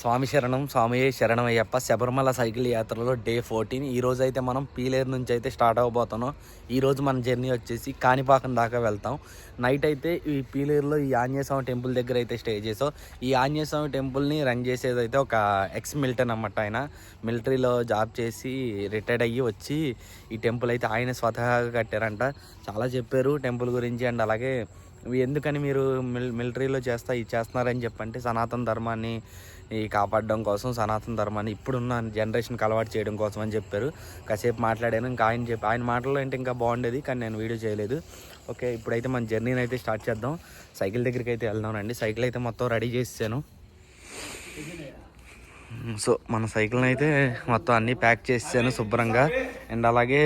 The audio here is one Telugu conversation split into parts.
స్వామి శరణం స్వామియే శరణమయ్యప్ప శబరిమల సైకిల్ యాత్రలో డే ఫోర్టీన్. ఈ రోజు అయితే మనం పీలేరు నుంచి అయితే స్టార్ట్ అవ్వబోతున్నాం. ఈరోజు మన జర్నీ వచ్చేసి కాణిపాకం దాకా వెళ్తాం. నైట్ అయితే ఈ పీలేరులో ఈ ఆంజనేయస్వామి టెంపుల్ దగ్గర అయితే స్టే చేసాం. ఈ ఆంజనేయస్వామి టెంపుల్ని రన్ చేసేది అయితే ఒక ఎక్స్ మిలిటన్ అన్నమాట ఆయన. మిలిటరీలో జాబ్ చేసి రిటైర్డ్ అయ్యి వచ్చి ఈ టెంపుల్ అయితే ఆయన స్వతహాగా కట్టారంట. చాలా చెప్పారు టెంపుల్ గురించి అండ్ అలాగే ఎందుకని మీరు మిల్ మిలిటరీలో చేస్తా ఇది చేస్తున్నారని చెప్పంటే సనాతన ధర్మాన్ని ఈ కాపాడడం కోసం సనాతన ధర్మాన్ని ఇప్పుడున్న జనరేషన్కి అలవాటు చేయడం కోసం అని చెప్పారు. కాసేపు మాట్లాడాను ఇంకా ఆయన చెప్పి ఆయన మాటల్లో అంటే ఇంకా బాగుండేది కానీ నేను వీడియో చేయలేదు. ఓకే ఇప్పుడైతే మన జర్నీని అయితే స్టార్ట్ చేద్దాం. సైకిల్ దగ్గరికి అయితే వెళ్దామండి సైకిల్ అయితే మొత్తం రెడీ చేసాను సో మన సైకిల్ని అయితే మొత్తం అన్నీ ప్యాక్ చేసాను శుభ్రంగా. అండ్ అలాగే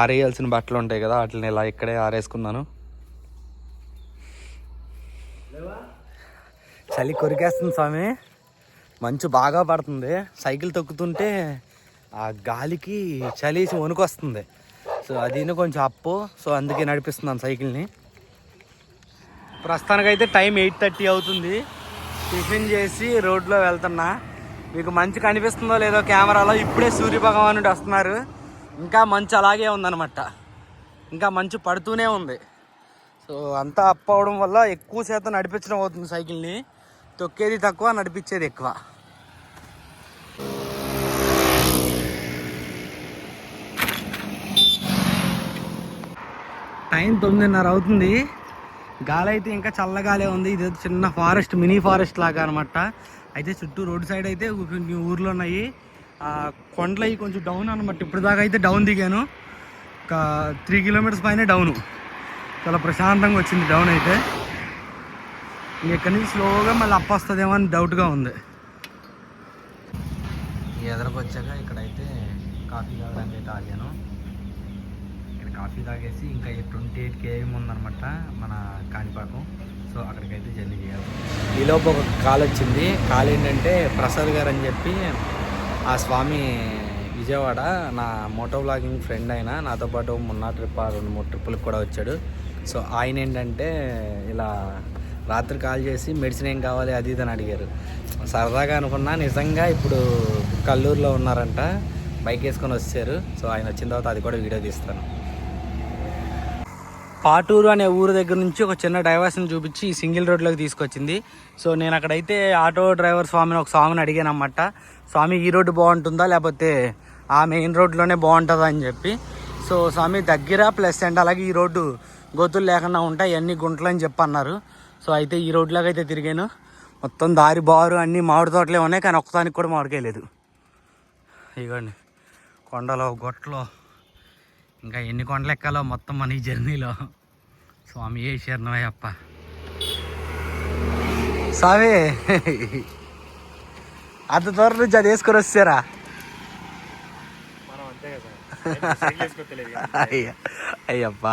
ఆరేయాల్సిన బట్టలు ఉంటాయి కదా వాటిని ఇలా ఇక్కడే ఆరేసుకున్నాను. చలి కొరికేస్తుంది స్వామి. మంచు బాగా పడుతుంది. సైకిల్ తొక్కుతుంటే ఆ గాలికి చలిసి వణుకొస్తుంది. సో అది కొంచెం అప్పు. సో అందుకే నడిపిస్తున్నాను సైకిల్ని. ప్రస్తుతానికైతే టైం ఎయిట్ థర్టీ అవుతుంది. టిఫిన్ చేసి రోడ్లో వెళ్తున్నా. మీకు మంచి కనిపిస్తుందో లేదో కెమెరాలో ఇప్పుడే సూర్యభగవానుడు వస్తున్నారు. ఇంకా మంచు అలాగే ఉందన్నమాట. ఇంకా మంచు పడుతూనే ఉంది. సో అంతా అప్ అవడం వల్ల ఎక్కువ శాతం నడిపించడం అవుతుంది సైకిల్ని. తొక్కేది తక్కువ నడిపించేది ఎక్కువ. టైం తొమ్మిదిన్నర అవుతుంది. గాలి అయితే ఇంకా చల్లగాలే ఉంది. ఇది చిన్న ఫారెస్ట్ మినీ ఫారెస్ట్ లాగా అనమాట అయితే చుట్టూ రోడ్ సైడ్ అయితే కొన్ని ఊర్లో ఉన్నాయి. కొండలు అవి కొంచెం డౌన్ అనమాట ఇప్పుడు దాకా అయితే డౌన్ దిగాను. ఒక త్రీ కిలోమీటర్స్ పైన డౌను చాలా ప్రశాంతంగా వచ్చింది డౌన్ అయితే. ఇక్కడి నుంచి స్లోగా మళ్ళీ అప్ వస్తుందేమో అని డౌట్గా ఉంది. ఎదరకు వచ్చాక ఇక్కడైతే కాఫీ తాగడానికి అయితే ఆగాను. ఇక్కడ కాఫీ తాగేసి ఇంకా ట్వంటీ ఎయిట్ కేఎం ఉందనమాట మన కాణిపాకం. సో అక్కడికైతే జర్నీ చేయాలి. ఈలోపు ఒక కాల్ వచ్చింది. కాల్ ఏంటంటే ప్రసాద్ గారు అని చెప్పి ఆ స్వామి విజయవాడ నా మోటో బ్లాగింగ్ ఫ్రెండ్ అయినా నాతో పాటు మొన్న ట్రిప్ ఆ రెండు మూడు ట్రిప్పులకు కూడా వచ్చాడు. సో ఆయన ఏంటంటే ఇలా రాత్రి కాల్ చేసి మెడిసిన్ ఏం కావాలి అది ఇది అని అడిగారు. సరదాగా అనుకున్నా నిజంగా ఇప్పుడు కల్లూరులో ఉన్నారంట బైక్ వేసుకొని వచ్చారు. సో ఆయన వచ్చిన తర్వాత అది కూడా వీడియో తీస్తాను. పాటూరు అనే ఊరు దగ్గర నుంచి ఒక చిన్న డైవర్షన్ చూపించి ఈ సింగిల్ రోడ్లోకి తీసుకొచ్చింది. సో నేను అక్కడైతే ఆటో డ్రైవర్ స్వామిని ఒక స్వామిని అడిగాను అనమాట స్వామి ఈ రోడ్డు బాగుంటుందా? లేకపోతే ఆ మెయిన్ రోడ్లోనే బాగుంటుందా? అని చెప్పి. సో స్వామి దగ్గర ప్లస్ అండ్ అలాగే ఈ రోడ్డు గోతులు లేకుండా ఉంటాయి అన్ని గుంటలు అని చెప్పన్నారు. సో అయితే ఈ రోడ్లోకి అయితే తిరిగాను. మొత్తం దారి బారు అన్ని మామిడి తోటలే ఉన్నాయి కానీ ఒక్కదానికి కూడా మామిడికాయ లేదు. ఇవ్వండి కొండలో గొట్టలో ఇంకా ఎన్ని కొండలు ఎక్కాలో మొత్తం మన ఈ జర్నీలో. స్వామి ఏ శరణమయ్యప్ప. స్వామి అంత దూరం నుంచి అది వేసుకొని అయ్య అయ్యప్ప.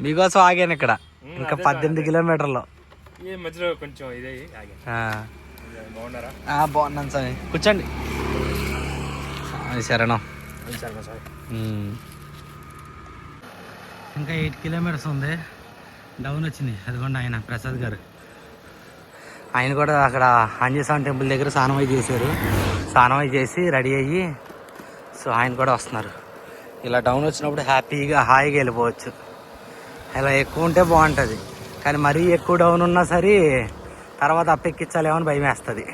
మీకోసం ఆగాను ఇక్కడ. ఇంకా పద్దెనిమిది కిలోమీటర్లు. ఈ మధ్యలో కొంచెం ఇదే. బాగున్నారా? ఆ, బాగున్నాను స్వామి. కూర్చోండి. స్వామి శరణం. సరే సార్ ఉమ్. ఇంకా ఎయిట్ కిలోమీటర్స్ ఉంది. డౌన్ వచ్చింది అదిగోండి ఆయన ప్రసాద్ గారు. ఆయన కూడా అక్కడ ఆంజనేయస్వామి టెంపుల్ దగ్గర స్నానమై చేశారు. స్నానమై చేసి రెడీ అయ్యి సో ఆయన కూడా వస్తున్నారు. ఇలా డౌన్ వచ్చినప్పుడు హ్యాపీగా హాయిగా వెళ్ళిపోవచ్చు. ఇలా ఎక్కువ ఉంటే బాగుంటుంది. కానీ మరీ ఎక్కువ డౌన్ ఉన్నా సరే తర్వాత అప్పెక్కించాలేమో అని భయం వేస్తుంది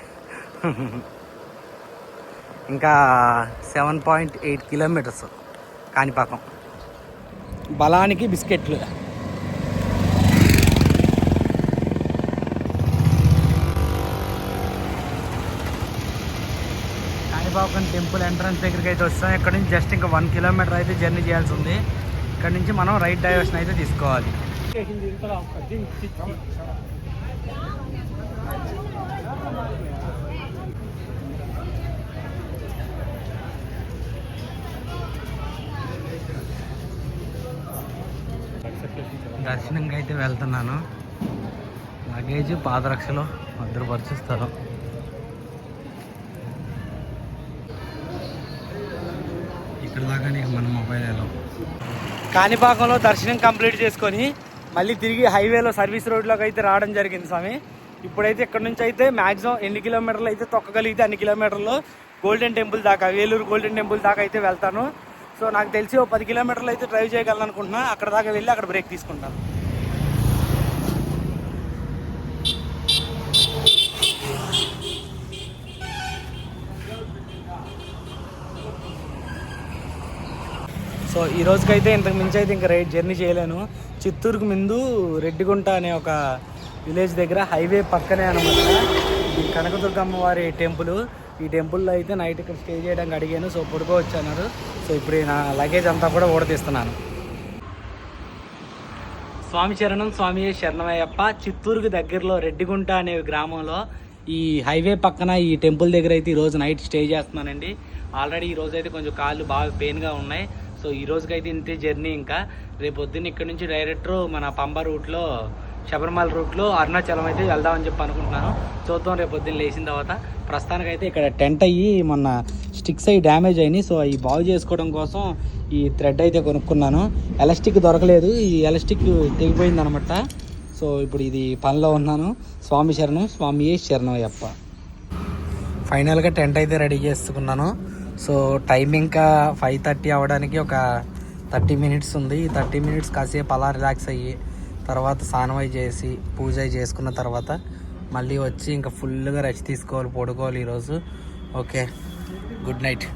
ఇంకా seven point eight kilometres Kanipakam బలానికి బిస్కెట్లు. కాణిపాకం టెంపుల్ ఎంట్రన్స్ దగ్గరికి అయితే వస్తాం. ఇక్కడ నుంచి? జస్ట్ ఇంకా వన్ కిలోమీటర్ అయితే జర్నీ చేయాల్సి ఉంది. ఇక్కడ నుంచి మనం రైట్ డైవర్షన్ అయితే తీసుకోవాలి. దర్శనంకి అయితే వెళ్తున్నాను. లగేజ్ పాదరక్షలు స్థలం ఇక్కడ దాకా నీకు మన మొబైల్ ఎలా కాణిపాకంలో దర్శనం కంప్లీట్ చేసుకొని మళ్ళీ తిరిగి హైవేలో సర్వీస్ రోడ్లోకి అయితే రావడం జరిగింది స్వామి. ఇప్పుడైతే ఇక్కడ నుంచి అయితే మ్యాక్సిమం ఎన్ని కిలోమీటర్లు అయితే తొక్కగలిగితే అన్ని కిలోమీటర్లు గోల్డెన్ టెంపుల్ దాకా వేలూరు గోల్డెన్ టెంపుల్ దాకా అయితే వెళ్తాను. సో నాకు తెలిసి ఓ పది కిలోమీటర్లు అయితే డ్రైవ్ చేయగలను అనుకుంటున్నాను అక్కడ దాకా వెళ్ళి అక్కడ బ్రేక్ తీసుకుంటాను. సో ఈ రోజుకైతే ఇంతకు మించి అయితే ఇంకా రైడ్ జర్నీ చేయలేను. చిత్తూరుకు ముందు రెడ్డిగుంట అనే ఒక విలేజ్ దగ్గర హైవే పక్కనే అనమాట. ఈ కనకదుర్గమ్మ వారి టెంపుల్. ఈ టెంపుల్లో అయితే నైట్ ఇక్కడ స్టే చేయడానికి అడిగాను. సో పడుకో వచ్చాను సో ఇప్పుడు నా లగేజ్ అంతా కూడా ఓడతీస్తున్నాను స్వామి చరణం స్వామి శరణమయ్యప్ప చిత్తూరుకు దగ్గరలో రెడ్డిగుంట అనే గ్రామంలో ఈ హైవే పక్కన ఈ టెంపుల్ దగ్గర అయితే ఈరోజు నైట్ స్టే చేస్తున్నానండి. ఆల్రెడీ ఈ రోజు అయితే కొంచెం కాళ్ళు బాగా పెయిన్గా ఉన్నాయి. సో ఈ రోజుకైతే ఇంతే జర్నీ ఇంకా. రేపు పొద్దున్న ఇక్కడ నుంచి డైరెక్ట్ మన పంబ రూట్లో శబరిమల రూట్లో అరుణాచలం అయితే వెళ్దామని చెప్పి అనుకుంటున్నాను. చూద్దాం రేపు పొద్దున్న లేచిన తర్వాత. ప్రస్తుతానికైతే ఇక్కడ టెంట్ అయ్యి మొన్న స్టిక్స్ అయ్యి డ్యామేజ్ అయినాయి. సో అవి బాగు చేసుకోవడం కోసం ఈ థ్రెడ్ అయితే కొనుక్కున్నాను. ఎలాస్టిక్ దొరకలేదు. ఈ ఎలాస్టిక్ తెగిపోయింది అనమాట సో ఇప్పుడు ఇది పనిలో ఉన్నాను. స్వామి శరణం స్వామి శరణం అయ్యప్ప ఫైనల్గా టెంట్ అయితే రెడీ చేసుకున్నాను. సో టైం ఇంకా ఫైవ్ థర్టీ అవ్వడానికి ఒక థర్టీ మినిట్స్ ఉంది. ఈ థర్టీ మినిట్స్ కాసేపు అలా రిలాక్స్ అయ్యి తర్వాత స్నానం చేసి పూజ చేసుకున్న తర్వాత మళ్ళీ వచ్చి ఇంకా ఫుల్గా రెస్ట్ తీసుకోవాలి పడుకోవాలి ఈరోజు. Okay good night.